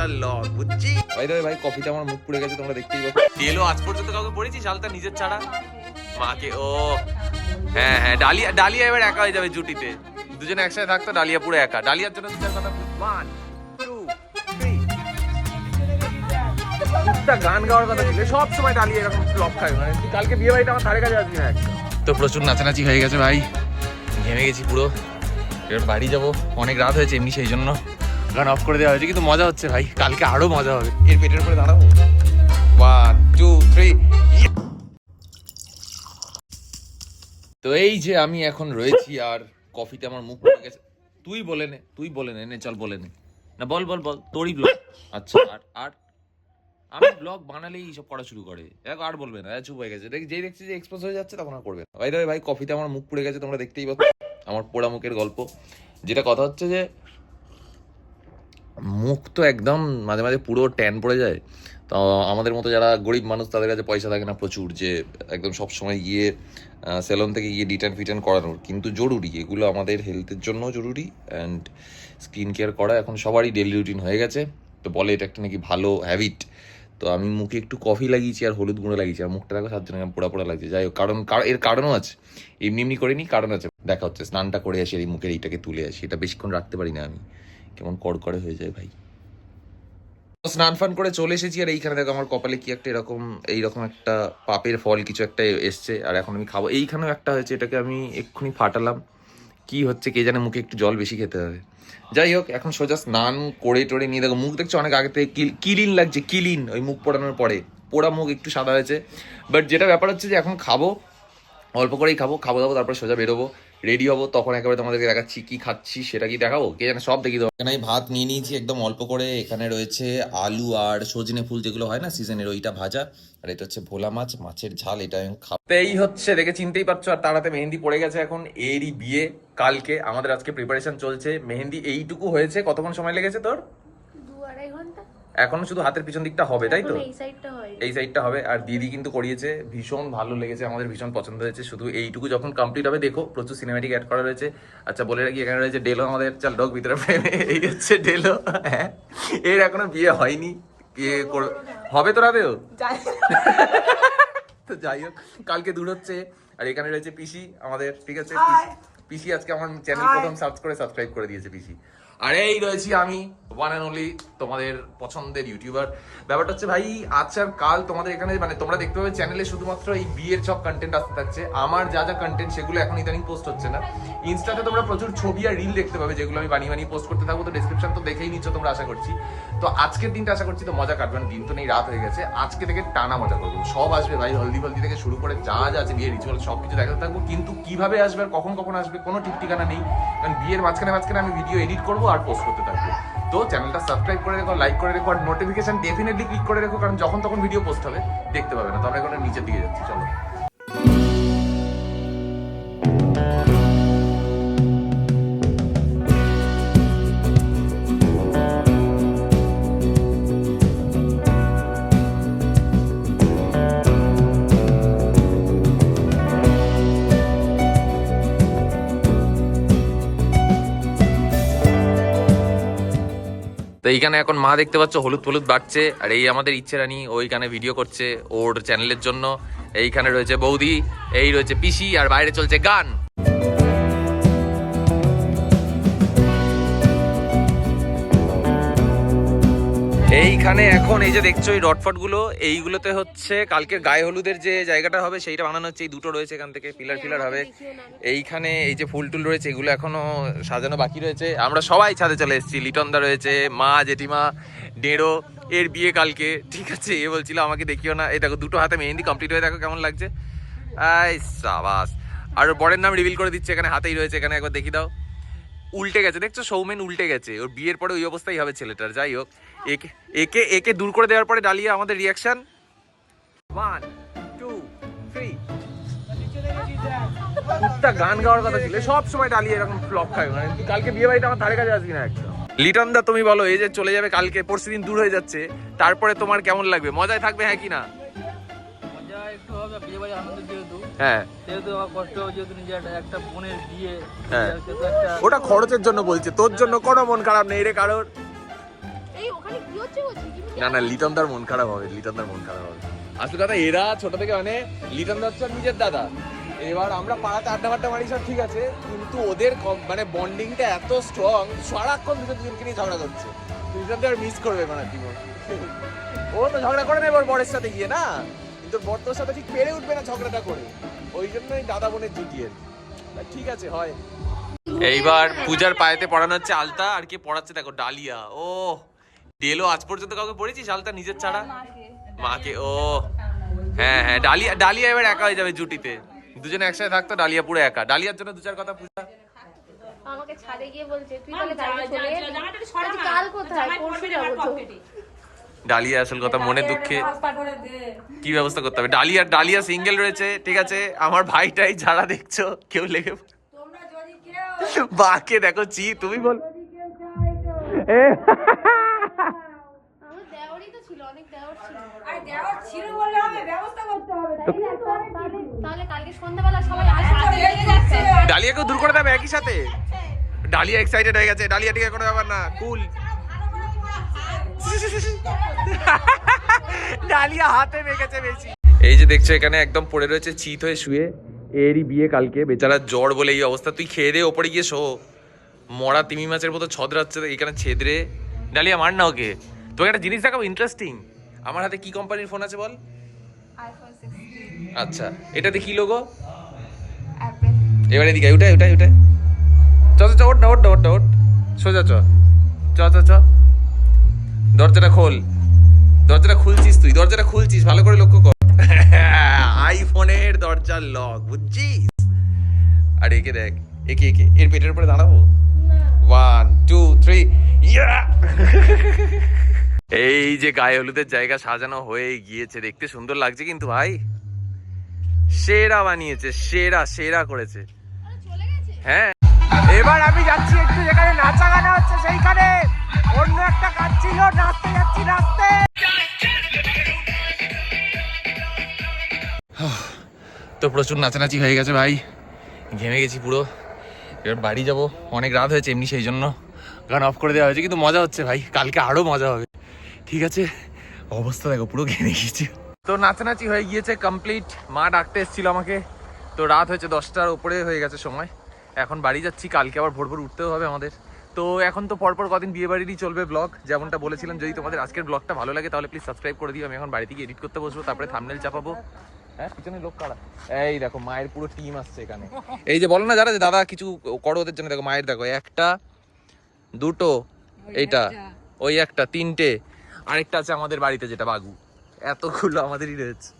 Culture log বুঝছি? ভাই দাদা ভাই কফিতে আমার মুখ পুড়ে গেছে তোমরা দেখতেই পাচ্ছ। তেলও আজ পর্যন্ত কাউকে পড়েছিস আলতা নিজের ছাড়া মাকে ও। হ্যাঁ হ্যাঁ ডালিয়া ডালিয়া এবার একা হয়ে যাবে জুটিতে। দুজনে একসাথে থাকতো ডালিয়া পুরো একা। ডালিয়ার জন্য দুটার কথা ওয়ান টু থ্রি গান গাওয়ার কথা ছিল সব সময় ডালিয়া এরকম ফ্লপ খায় মানে তুই কালকে বিয়ে বাড়িতে আমার ধারে কাছে আসবি না তো প্রচুর নাচানাচি হয়ে গেছে ভাই। ঘেমে গেছি পুরো। এবার বাড়ি যাব অনেক রাত হয়েছে এমনি সেই জন্য। গান অফ করে দেওয়া হয়েছে কিন্তু মজা হচ্ছে ভাই। কালকে আরও মজা হবে। এর পেটের উপরে দাঁড়াবো? ওয়ান টু থ্রি তো এই যে আমি এখন রয়েছি আর কফিতে আমার মুখ পড়ে গেছে। তুই বলে নে তুই বলে নে নে চল বলে নে। না বল বল বল তোরই ব্লগ আচ্ছা আর আর? আমি ব্লগ বানালেই এইসব করা শুরু করে। দেখো আর বলবে না চুপ হয়ে গেছে। দেখ যেই দেখছি যে এক্সপোজ হয়ে যাচ্ছে তখন আর করবে না। ভাই ভাই কফিতে আমার মুখ পুড়ে গেছে তোমরা দেখতেই পাচ্ছ। আমার পোড়া মুখের গল্প। যেটা কথা হচ্ছে যে মুখ তো একদম মাঝে মাঝে পুরো ট্যান পড়ে যায়। তো আমাদের মতো যারা গরিব মানুষ, তাদের কাছে পয়সা থাকে না প্রচুর যে একদম সব সময় গিয়ে সেলন থেকে গিয়ে ডিটান ফিটান করানোর। কিন্তু জরুরি, এগুলো আমাদের হেলথের জন্য জরুরি অ্যান্ড স্কিন কেয়ার করা এখন সবারই ডেলি রুটিন হয়ে গেছে। তো বলে এটা একটা নাকি ভালো হ্যাবিট তো আমি মুখে একটু কফি লাগিয়েছি আর হলুদ গুঁড়ো লাগিয়েছি, আর মুখটা দেখো সাত পোড়া পোড়া লাগছে। যাই হোক, কারণ, কার- এর কারণও আছে। এমনি এমনি করিনি, কারণ আছে। দেখা হচ্ছে, স্নানটা করে আসি, এই মুখের এইটাকে তুলে আসি। এটা বেশিক্ষণ রাখতে পারি না আমি। কেমন কড়কড়ে হয়ে যায় ভাই। স্নান ফান করে চলে এসেছি আর এইখানে দেখো আমার কপালে কি একটা এরকম, এইরকম একটা পাপের ফল কিছু একটা এসছে আর এখন আমি খাব। এইখানেও একটা হয়েছে, এটাকে আমি এক্ষুনি ফাটালাম। কি হচ্ছে কে জানে, মুখে একটু জল বেশি খেতে হবে। যাই হোক, এখন সোজা স্নান করে টোরে নিয়ে দেখো, মুখ দেখছ অনেক আগে থেকে কিলিন লাগছে, কিলিন, ওই মুখ পোড়ানোর পরে। পোড়া মুখ একটু সাদা হয়েছে। বাট যেটা ব্যাপার হচ্ছে যে এখন খাব, অল্প করেই খাব খাব দাবো, তারপর সোজা বেরোবো। রেডি হব তখন একেবারে তোমাদেরকে দেখাচ্ছি কি খাচ্ছি সেটা কি দেখাবো? কে জানে সব দেখিয়ে দেবো। এখানে আমি ভাত নিয়ে নিয়েছি একদম অল্প করে। এখানে রয়েছে আলু আর সজনে ফুল যেগুলো হয় না সিজনের ওইটা ভাজা। আর এটা হচ্ছে ভোলা মাছ মাছের ঝাল এটা আমি খাব। এই হচ্ছে দেখে চিনতেই পারছ আর তার হাতে মেহেন্দি পড়ে গেছে এখন। এরই বিয়ে কালকে আমাদের আজকে প্রিপারেশন চলছে। মেহেন্দি এইটুকু হয়েছে কতক্ষণ সময় লেগেছে তোর? দু আড়াই ঘণ্টা। এখনও শুধু হাতের পিছন দিকটা হবে তাই তো? এই সাইডটা হয়। এই সাইডটা হবে আর দিদি কিন্তু করিয়েছে ভীষণ ভালো লেগেছে আমাদের ভীষণ পছন্দ হয়েছে। শুধু এইটুকু যখন কমপ্লিট হবে দেখো প্রচুর সিনেমাটিক অ্যাড করা রয়েছে। আচ্ছা বলে রাখি এখানে রয়েছে ডেলো আমাদের চাল ডগ ভিতরে ফ্রেমে এই হচ্ছে ডেলো হ্যাঁ? এর এখনও বিয়ে হয়নি বিয়ে কর- হবে তো রাবেও তো যাই হোক কালকে দূর হচ্ছে। আর এখানে রয়েছে পিসি আমাদের ঠিক আছে? পিসি- পিসি আজকে আমার চ্যানেল প্রথম সার্চ করে সাবস্ক্রাইব করে দিয়েছে পিসি। আর, এই রয়েছি আমি ওয়ান অ্যান্ড অনলি তোমাদের পছন্দের ইউটিউবার ব্যাপারটা হচ্ছে ভাই, আজ আর কাল তোমাদের এখানে মানে তোমরা দেখতে পাবে চ্যানেলে শুধুমাত্র এই বিয়ের সব কন্টেন্ট আসতে থাকছে। আমার যা যা কন্টেন্ট সেগুলো এখন ইদানিং পোস্ট হচ্ছে না। ইনস্টাতে তোমরা প্রচুর ছবি আর রিল দেখতে পাবে, যেগুলো আমি বানিয়ে বানিয়ে পোস্ট করতে থাকব। তো ডিসক্রিপশন তো দেখেই নিচ্ছ তোমরা, আশা করছি। তো আজকের দিনটা আশা করছি তো মজা কাটবেন দিন তো নেই, রাত হয়ে গেছে। আজকে থেকে টানা মজা করব। সব আসবে ভাই, হলদি ফলদি থেকে শুরু করে যা যা আছে বিয়ের রিচুয়াল সব কিছু দেখাতে থাকব। কিন্তু কীভাবে আসবে আর কখন কখন আসবে, কোনো ঠিক ঠিকানা নেই। কারণ বিয়ের মাঝখানে মাঝখানে আমি ভিডিও এডিট করব আর পোস্ট করতে থাকব। তো চ্যানেলটা সাবস্ক্রাইব করে রেখো লাইক করে রেখো, আর নোটিফিকেশন ডেফিনেটলি ক্লিক করে রেখো, কারণ যখন তখন ভিডিও পোস্ট হবে, দেখতে পাবে না। তো আমরা এখন নিচের দিকে যাচ্ছি, চলো। এইখানে এখন মা দেখতে পাচ্ছ, হলুদ হলুদ বাড়ছে। আর এই আমাদের ইচ্ছে রানী ওইখানে ভিডিও করছে ওর চ্যানেলের জন্য। এইখানে রয়েছে বৌদি, এই রয়েছে পিসি, আর বাইরে চলছে গান। এইখানে এখন এই যে দেখছ এই রটফটগুলো এইগুলোতে হচ্ছে কালকে গায়ে হলুদের যে জায়গাটা হবে সেইটা বানানো হচ্ছে। এই দুটো রয়েছে এখান থেকে পিলার ফিলার হবে। এইখানে এই যে ফুল টুল রয়েছে এগুলো এখনও সাজানো বাকি রয়েছে। আমরা সবাই ছাদে চলে এসেছি। লিটনদা রয়েছে মা জেঠিমা ডেড়ো এর বিয়ে কালকে ঠিক আছে? এ বলছিল আমাকে দেখিও না। এই দেখো দুটো হাতে মেহেন্দি কমপ্লিট হয়ে দেখো কেমন লাগছে। আই সাবাস। আর বরের নাম রিভিল করে দিচ্ছে এখানে হাতেই রয়েছে এখানে একবার দেখি দাও। উল্টে গেছে দেখছ? সৌমেন উল্টে গেছে। ওর বিয়ের পরে ওই অবস্থাই হবে ছেলেটার যাই হোক। একে একে একে দূর করে দেওয়ার পরে ডালিয়া আমাদের রিয়াকশন ওয়ান টু থ্রি কুত্তা গান গাওয়ার কথা ছিল। সব সময় ডালিয়া এরকম ফ্লপ খায়। মানে তুই কালকে বিয়ে বাড়িতে আমার ধারে কাছে আসবি না একদম। লিটন দা তুমি বলো এই যে চলে যাবে কালকে পরশু দিন দূর হয়ে যাচ্ছে তারপরে তোমার কেমন লাগবে? মজায় থাকবে হ্যাঁ কি না? মজা বিয়ে বাড়ি যেহেতু। হ্যাঁ। হ্যাঁ। ওটা খরচের জন্য বলছে। তোর জন্য কোনো মন খারাপ নেই রে কারোর। না না লিটন দার মন খারাপ হবে লিটন দার মন খারাপ হবে। আসল কথা এরা ছোট থেকে মানে লিটন দার নিজের দাদা। এবার আমরা পাড়াতে আড্ডা ফাড্ডা মারি সব ঠিক আছে কিন্তু ওদের মানে বন্ডিংটা এত স্ট্রং সারাক্ষণ দুজন দুজনকে নিয়ে ঝগড়া করছে লিটন দার মিস করবে মানে জীবন ও তো ঝগড়া করে না এবার বরের সাথে গিয়ে না? কিন্তু বর তোর সাথে ঠিক পেরে উঠবে না ঝগড়াটা করে। ওই জন্যই দাদা বোনের জুটিয়ে ঠিক আছে হয়। এইবার পূজার পায়েতে পড়ানো হচ্ছে আলতা আর কি পড়াচ্ছে দেখো ডালিয়া। ও ডেলো আজ পর্যন্ত কাউকে পড়েছিস আলতা নিজের ছাড়া? মাকে। ও। হ্যাঁ হ্যাঁ ডালিয়া ডালিয়া এবার একা হয়ে যাবে জুটিতে। দুজনে একসাথে থাকতো ডালিয়া পুরো একা। ডালিয়ার জন্য দু চার কথা পূজা। আমাকে ছাদে গিয়ে বলছে তুই তাহলে কালকে চলে কাল কোথায়? পরশু যাব তো। ডালিয়া আসল কথা মনে দুঃখে। কি ব্যবস্থা করতে হবে? ডালিয়া ডালিয়া সিঙ্গেল রয়েছে ঠিক আছে? আমার ভাইটাই যারা দেখছ কেউ লেগে বাকে দেখো চি তুমি বল এ, আমার দেওরই তো ছিল অনেক দেওর ছিল আরে দেওয়ার ছিল বললে হবে ব্যবস্থা করতে হবে তাই না? তাহলে তাহলে কালকে সন্ধ্যাবেলা সবাই আসবে আচ্ছা, লেগে যাচ্ছে ডালিয়াকেও দূর করে দেবে একই সাথে? ডালিয়া এক্সাইটেড হয়ে গেছে ডালিয়া ঠিক কোনো ব্যাপার না কুল ডালিয়া হাতে মেখেছে বেশি। এই যে দেখছ এখানে একদম পড়ে রয়েছে চিত হয়ে শুয়ে। এরই বিয়ে কালকে বেচারা জ্বর বলে এই অবস্থা। তুই খেয়ে দে ওপরে গিয়ে শো। মরা তিমি মাছের মতো ছদরাচ্ছে এখানে ছেদরে। ডালিয়া মার না ওকে। তোকে একটা জিনিস দেখাবো ইন্টারেস্টিং আমার হাতে কি কোম্পানির ফোন আছে বল? আচ্ছা এটাতে কি লোগো এবারে এদিকে ওটাই ওটাই ওটাই চ চ ওট না ওট না ওট না ওট সোজা চ। চ চ চ। দরজাটা খোল। দরজাটা খুলছিস তুই দরজাটা খুলছিস ভালো করে লক্ষ্য কর। আইফোনের দরজার লক বুঝছিস? আর একে দেখ একে একে। এর পেটের উপরে দাঁড়াবো? ওয়ান টু থ্রি এই যে গায়ে হলুদের জায়গা সাজানো হয়ে গিয়েছে, দেখতে সুন্দর লাগছে কিন্তু ভাই। সেরা বানিয়েছে, সেরা সেরা করেছে। হ্যাঁ। এবার আমি যাচ্ছি একটু যেখানে নাচা গানা হচ্ছে, সেইখানে। অন্য একটা কাজ ছিল, নাচতে যাচ্ছি, নাচতে। তো প্রচুর নাচানাচি হয়ে গেছে ভাই। ঘেমে গেছি পুরো। এবার বাড়ি যাব। অনেক রাত হয়েছে এমনি সেই জন্য। গান অফ করে দেওয়া হয়েছে, কিন্তু মজা হচ্ছে ভাই। কালকে আরও মজা হবে। ঠিক আছে? অবস্থা দেখো পুরো ঘেমে গেছি। তো নাচানাচি হয়ে গিয়েছে কমপ্লিট মা ডাকতে এসেছিল আমাকে। তো রাত হয়েছে দশটার উপরে হয়ে গেছে সময়। এখন বাড়ি যাচ্ছি কালকে আবার ভোর ভোর উঠতেও হবে আমাদের। তো এখন তো পরপর কদিন বিয়ে বাড়িরই চলবে ব্লগ যেমনটা বলেছিলাম যদি তোমাদের আজকের ব্লগটা ভালো লাগে তাহলে প্লিজ সাবস্ক্রাইব করে দিও। আমি এখন বাড়ি থেকে এডিট করতে বসবো তারপরে থামনেল চাপাবো। হ্যাঁ পিছনে লোক কারা? এই দেখো মায়ের পুরো টিম আসছে এখানে। এই যে বলো না যারা যে দাদা কিছু করো ওদের জন্য দেখো মায়ের দেখো একটা দুটো এইটা ওই একটা তিনটে আরেকটা আছে আমাদের বাড়িতে যেটা বাগু এতগুলো আমাদেরই রয়েছে।